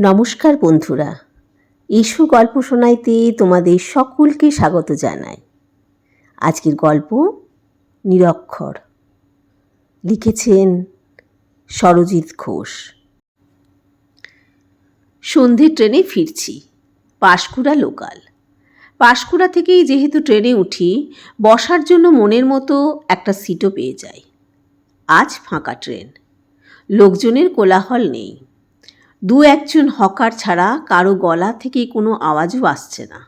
নমস্কার বন্ধুরা ইস্যু গল্প শোনাইতে তোমাদের সকলকে স্বাগত জানাই। আজকের গল্প নিরক্ষর। লিখেছেন সরজিৎ ঘোষ। সন্ধে ট্রেনে ফিরছি, পাঁশকুড়া লোকাল। পাঁশকুড়া থেকেই যেহেতু ট্রেনে উঠি, বসার জন্য মনের মতো একটা সিটও পেয়ে যাই। আজ ফাঁকা ট্রেন। লোকজনের কোলাহল নেই। দু একজন হকার ছাড়া কারও গলা থেকে কোনো আওয়াজও আসছে না।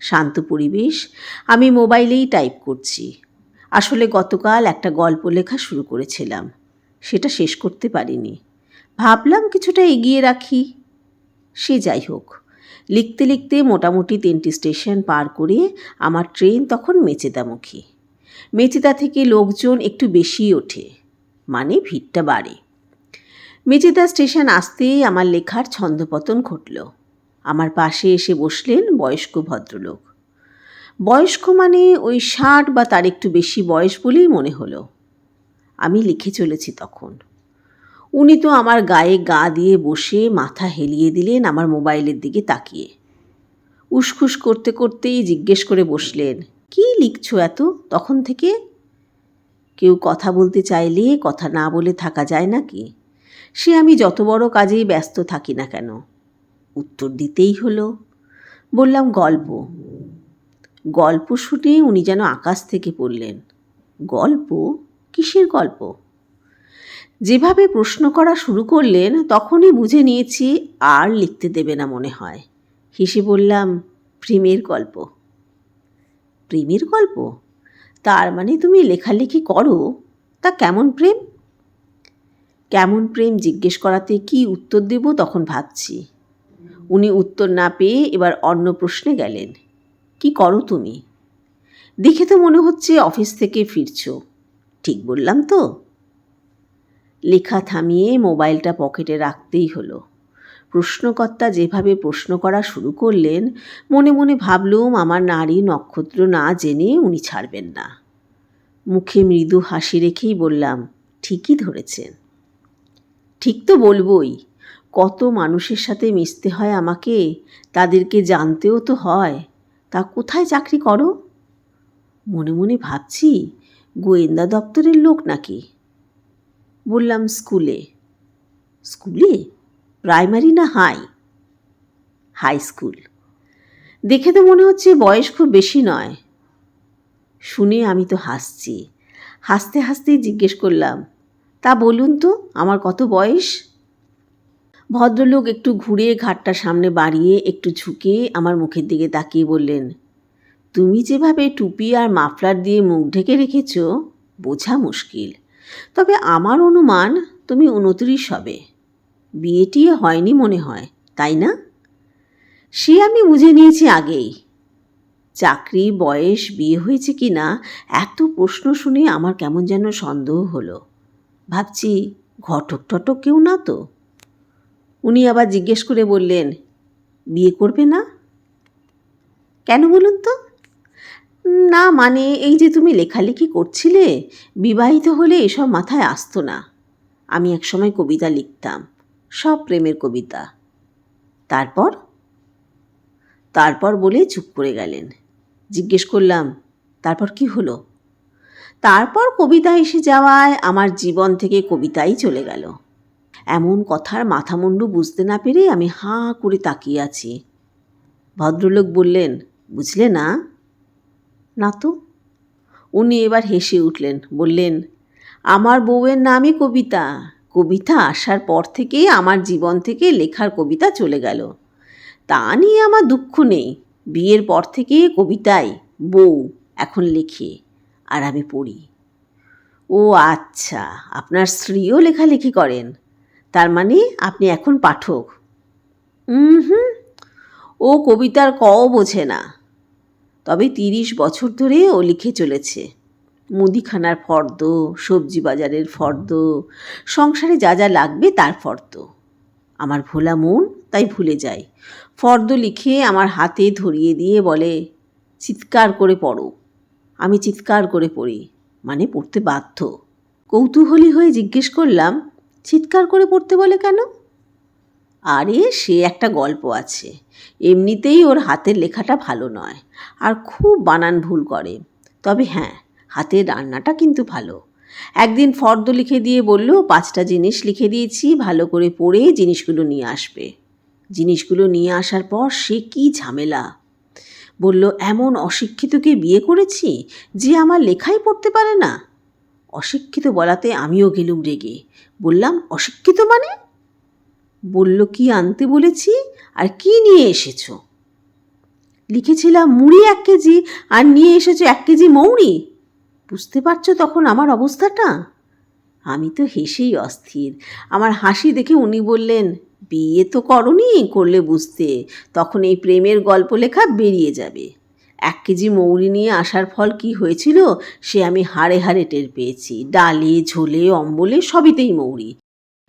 শান্ত পরিবেশ, আমি মোবাইলেই টাইপ করছি। আসলে গতকাল একটা গল্প লেখা শুরু করেছিলাম। সেটা শেষ করতে পারিনি। ভাবলাম কিছুটা এগিয়ে রাখি। সে যাই হোক, লিখতে লিখতে মোটামুটি তিনটি স্টেশন পার করে আমার ট্রেন তখন মেচেদামুখী। মেচেদা থেকে লোকজন একটু বেশিই ওঠে মানে ভিড়টা বাড়ে। মেচেদা স্টেশন আসতেই আমার লেখার ছন্দপতন ঘটল। আমার পাশে এসে বসলেন বয়স্ক ভদ্রলোক। বয়স্ক মানে ওই ষাট বা তার একটু বেশি বয়স বলেই মনে হলো। আমি লিখে চলেছি তখন। উনি তো আমার গায়ে গা দিয়ে বসে মাথা হেলিয়ে দিলেন আমার মোবাইলের দিকে তাকিয়ে। উসখুস করতে করতেই জিজ্ঞেস করে বসলেন, কি লিখছো এত তখন থেকে? কেউ কথা বলতে চাইলে কথা না বলে থাকা যায় নাকি? সে আমি যত বড় কাজেই ব্যস্ত থাকি না কেন? উত্তর দিতেই হলো। বললাম, গল্প। গল্প শুনে উনি যেন আকাশ থেকে পড়লেন। গল্প? কিসের গল্প? যেভাবে প্রশ্ন করা শুরু করলেন, তখনই বুঝে নিয়েছি আর লিখতে দেবে না মনে হয়। হেসে বললাম, প্রেমের গল্প। প্রেমের গল্প? তার মানে তুমি লেখালেখি করো? তা কেমন প্রেম? কেমন প্রেম জিজ্ঞেস করাতে কি উত্তর দেব তখন ভাবছি। উনি উত্তর না পেয়ে এবার অন্য প্রশ্নে গেলেন, কি করো তুমি? দেখে তো মনে হচ্ছে অফিস থেকে ফিরছ। ঠিক বললাম তো। লেখা থামিয়ে মোবাইলটা পকেটে রাখতেই হলো। প্রশ্নকর্তা যেভাবে প্রশ্ন করা শুরু করলেন, মনে মনে ভাবলুম আমার নারী নক্ষত্র না জেনে উনি ছাড়বেন না। মুখে মৃদু হাসি রেখেই বললাম, ঠিকই ধরেছেন। ঠিক তো বলবই। কত মানুষের সাথে মিশতে হয় আমাকে, তাদেরকে জানতেও তো হয়। তা কোথায় চাকরি করো? মনে মনে ভাবছি, গোয়েন্দা দপ্তরের লোক নাকি? বললাম, স্কুলে। স্কুলে? প্রাইমারি না হাই? High school. দেখে তো মনে হচ্ছে বয়স খুব বেশি নয়। শুনে আমি তো হাসছি। হাসতে হাসতেই জিজ্ঞেস করলাম তা বলুন তো, আমার কত বয়স? ভদ্রলোক একটু ঘুরে ঘাটটা সামনে বাড়িয়ে একটু ঝুঁকে আমার মুখের দিকে তাকিয়ে বললেন, তুমি যেভাবে টুপি আর মাফলার দিয়ে মুখ ঢেকে রেখেছ, বোঝা মুশকিল। তবে আমার অনুমান তুমি উনত্রিশ হবে। বিয়েটি হয়নি মনে হয়, তাই না? সে আমি বুঝে নিয়েছি আগেই। চাকরি, বয়স, বিয়ে হয়েছে কি না এত প্রশ্ন শুনে আমার কেমন যেন সন্দেহ হলো। ভাবছি ঘটক টটক কেউ না তো। উনি আবার জিজ্ঞেস করে বললেন, বিয়ে করবে না? কেন বলুন তো? না মানে এই যে তুমি লেখালেখি করছিলে, বিবাহিত হলে এসব মাথায় আসতো না। আমি একসময় কবিতা লিখতাম, সব প্রেমের কবিতা। তারপর? তারপর বলে চুপ করে গেলেন। জিজ্ঞেস করলাম, তারপর কি হলো? তারপর কবিতা এসে যাওয়ায় আমার জীবন থেকে কবিতাই চলে গেল। এমন কথার মাথামুন্ডু বুঝতে না পেরে আমি হাঁ করে তাকিয়ে আছি। ভদ্রলোক বললেন, বুঝলে না? না তো। উনি এবার হেসে উঠলেন, বললেন, আমার বউয়ের নামই কবিতা। কবিতা আসার পর থেকে আমার জীবন থেকে লেখার কবিতা চলে গেল। তা নিয়ে আমার দুঃখ নেই। বিয়ের পর থেকে কবিতায় বউ, এখন লেখে। আর আমি পড়ি। ও আচ্ছা আপনার স্ত্রীও লেখালেখি করেন। তার মানে আপনি এখন পাঠক। হুম, ও কবিতার কও বোঝে না। তবে তিরিশ বছর ধরে ও লিখে চলেছে। মুদিখানার ফর্দ সবজি বাজারের ফর্দ, সংসারে যা যা লাগবে তার ফর্দ। আমার ভোলা মন তাই ভুলে যায়। ফর্দ লিখে আমার হাতে ধরিয়ে দিয়ে বলে, চিৎকার করে পড়ো। আমি চিৎকার করে পড়ি মানে পড়তে বাধ্য। কৌতূহলী হয়ে জিজ্ঞেস করলাম, চিৎকার করে পড়তে বলে কেন? আরে, সে একটা গল্প আছে। এমনিতেই ওর হাতের লেখাটা ভালো নয়, আর খুব বানান ভুল করে। তবে হ্যাঁ হাতের রান্নাটা কিন্তু ভালো। একদিন ফর্দ লিখে দিয়ে বলল, পাঁচটা জিনিস লিখে দিয়েছি, ভালো করে পড়ে জিনিসগুলো নিয়ে আসবে। জিনিসগুলো নিয়ে আসার পর সে কি ঝামেলা? বলল, এমন অশিক্ষিতকে বিয়ে করেছি যে আমার লেখাই পড়তে পারে না? অশিক্ষিত বলাতে আমিও গেলুম রেগে। বললাম, অশিক্ষিত মানে? বলল, কি আনতে বলেছি আর কি নিয়ে এসেছ? লিখেছিলাম মুড়ি এক কেজি আর নিয়ে এসেছ এক কেজি মৌরি। বুঝতে পারছ তখন আমার অবস্থাটা? আমি তো হেসেই অস্থির। আমার হাসি দেখে উনি বললেন বিয়ে তো করনি করলে বুঝতে। তখন এই প্রেমের গল্প লেখা বেরিয়ে যাবে। এক কেজি মৌরি নিয়ে আসার ফল কি হয়েছিল, সে আমি হাড়ে হাড়ে টের পেয়েছি। ডালে, ঝোলে, অম্বলে সবইতেই মৌরি।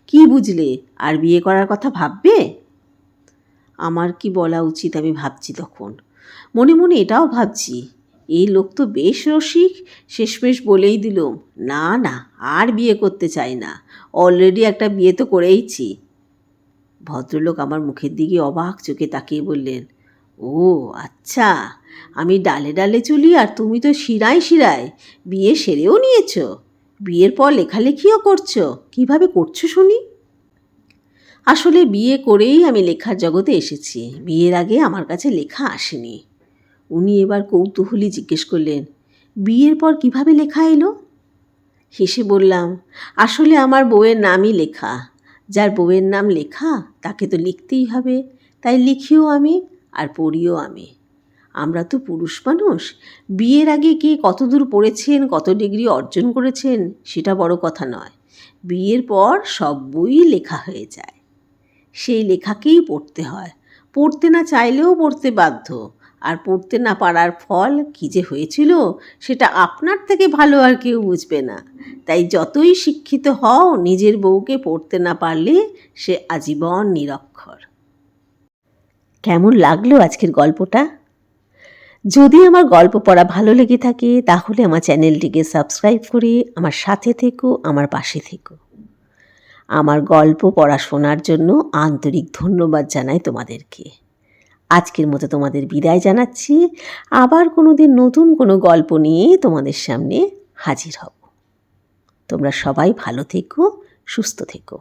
কি বুঝলে? আর বিয়ে করার কথা ভাববে? আমার কি বলা উচিত আমি ভাবছি তখন। মনে মনে এটাও ভাবছি। এই লোক তো বেশ রসিক, শেষমেশ বলেই দিল না না, আর বিয়ে করতে চাই না। অলরেডি একটা বিয়ে তো করেইছি। ভদ্রলোক আমার মুখের দিকে অবাক চোখে তাকিয়ে বললেন, ও আচ্ছা আমি ডালে ডালে চলি আর তুমি তো শিরায় শিরায়, বিয়ে সেরেও নিয়েছ, বিয়ের পর লেখালেখিও করছ, কীভাবে করছ শুনি? আসলে বিয়ে করেই আমি লেখার জগতে এসেছি, বিয়ের আগে আমার কাছে লেখা আসেনি। উনি এবার কৌতূহলী জিজ্ঞেস করলেন, বিয়ের পর কীভাবে লেখা এলো? হেসে বললাম, আসলে আমার বউয়ের নামই লেখা যার বউয়ের নাম লেখা, তাকে তো লিখতেই হবে। তাই লিখিও আমি আর পড়িও আমি। আমরা তো পুরুষ মানুষ। বিয়ের আগে কে কত দূর পড়েছেন, কত ডিগ্রি অর্জন করেছেন, সেটা বড় কথা নয়। বিয়ের পর সব বই লেখা হয়ে যায়। সেই লেখাকেই পড়তে হয়। পড়তে না চাইলেও পড়তে বাধ্য। আর পড়তে না পারার ফল কী যে হয়েছিল, সেটা আপনার থেকে ভালো আর কেউ বুঝবে না। তাই যতই শিক্ষিত হও, নিজের বউকে পড়তে না পারলে সে আজীবন নিরক্ষর। কেমন লাগল আজকের গল্পটা? যদি আমার গল্প পড়া ভালো লেগে থাকে, তাহলে আমার চ্যানেলটিকে সাবস্ক্রাইব করে আমার সাথে থেকো, আমার পাশে থেকো। আমার গল্প পড়া শোনার জন্য আন্তরিক ধন্যবাদ জানাই তোমাদেরকে। আজকের মতো তোমাদের বিদায় জানাচ্ছি। আবার কোনো দিন নতুন কোনো গল্প নিয়ে তোমাদের সামনে হাজির হব। তোমরা সবাই ভালো থেকো, সুস্থ থেকো।